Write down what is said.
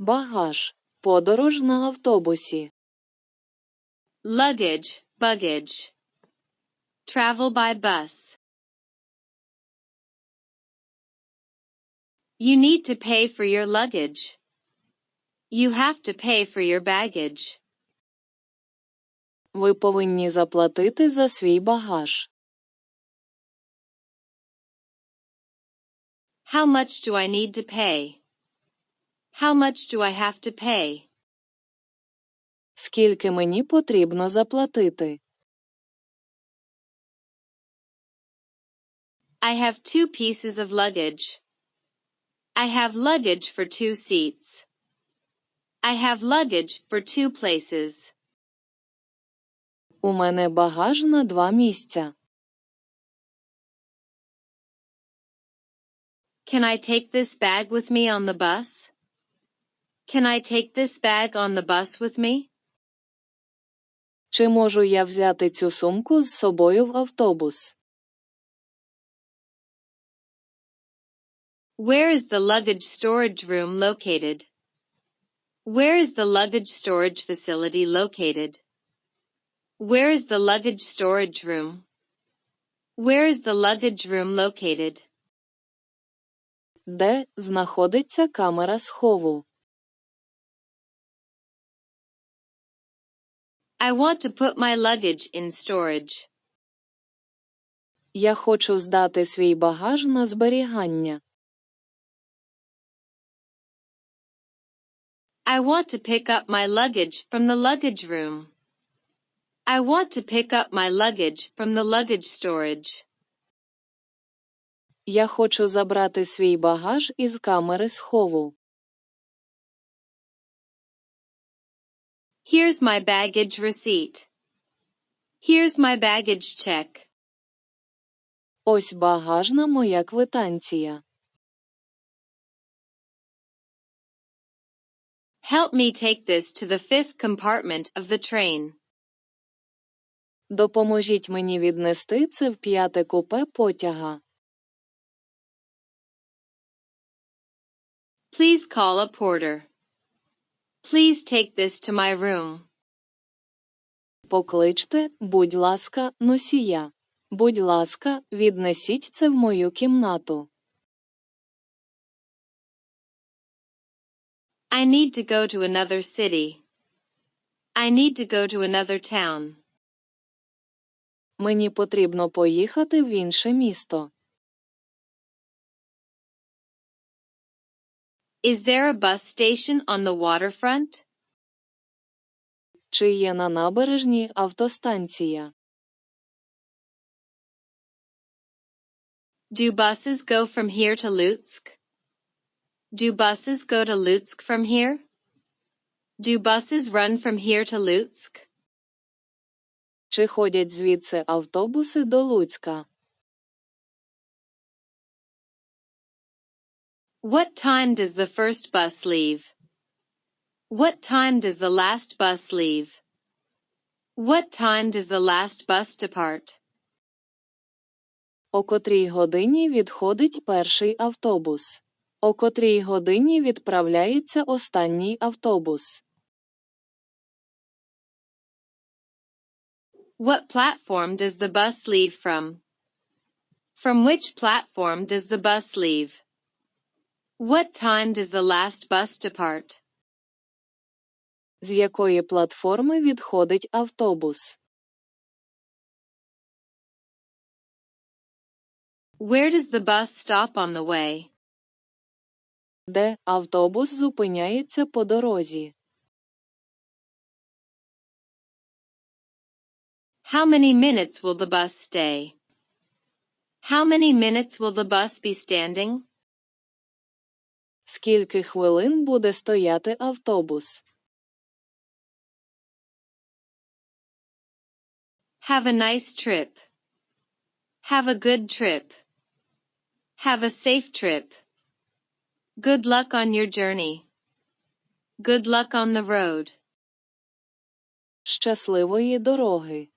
Багаж. Подорож на автобусі. Luggage, baggage. Travel by bus. You need to pay for your luggage. You have to pay for your baggage. Ви повинні заплатити за свій багаж. How much do I need to pay? How much do I have to pay? Скільки мені потрібно заплатити? I have two pieces of luggage. I have luggage for two seats. I have luggage for two places. У мене багаж на два місця. Can I take this bag with me on the bus? Can I take this bag on the bus with me? Чи можу я взяти цю сумку з собою в автобус? Where is the luggage storage room located? Where is the luggage storage facility located? Where is the luggage storage room? Where is the luggage room located? Де знаходиться камера схову? I want to put my luggage in storage. Я хочу здати свій багаж на зберігання. I want to pick up my luggage from the luggage room. I want to pick up my luggage from the luggage storage. Я хочу забрати свій багаж із камери схову. Here's my baggage receipt. Here's my baggage check. Ось багажна моя квитанція. Help me take this to the fifth compartment of the train. Допоможіть мені віднести це в п'яте купе потяга. Please call a porter. Please take this to my room. Покличте, будь ласка, носія. Будь ласка, віднесіть це в мою кімнату. I need to go to another city. I need to go to another town. Мені потрібно поїхати в інше місто. Is there a bus station on the waterfront? Чи є на набережній автостанція? Do buses go from here to Lutsk? Do buses go to Lutsk from here? Do buses run from here to Lutsk? Чи ходять звідси автобуси до Луцька? What time does the first bus leave? What time does the last bus leave? What time does the last bus depart? О котрій годині відходить перший автобус? О котрій годині відправляється останній автобус? What platform does the bus leave from? From which platform does the bus leave? What time does the last bus depart? З якої платформи відходить автобус? Where does the bus stop on the way? Де автобус зупиняється по дорозі? How many minutes will the bus stay? How many minutes will the bus be standing? Скільки хвилин буде стояти автобус? Have a nice trip. Have a good trip. Have a safe trip. Good luck on your journey. Good luck on the road. Щасливої дороги!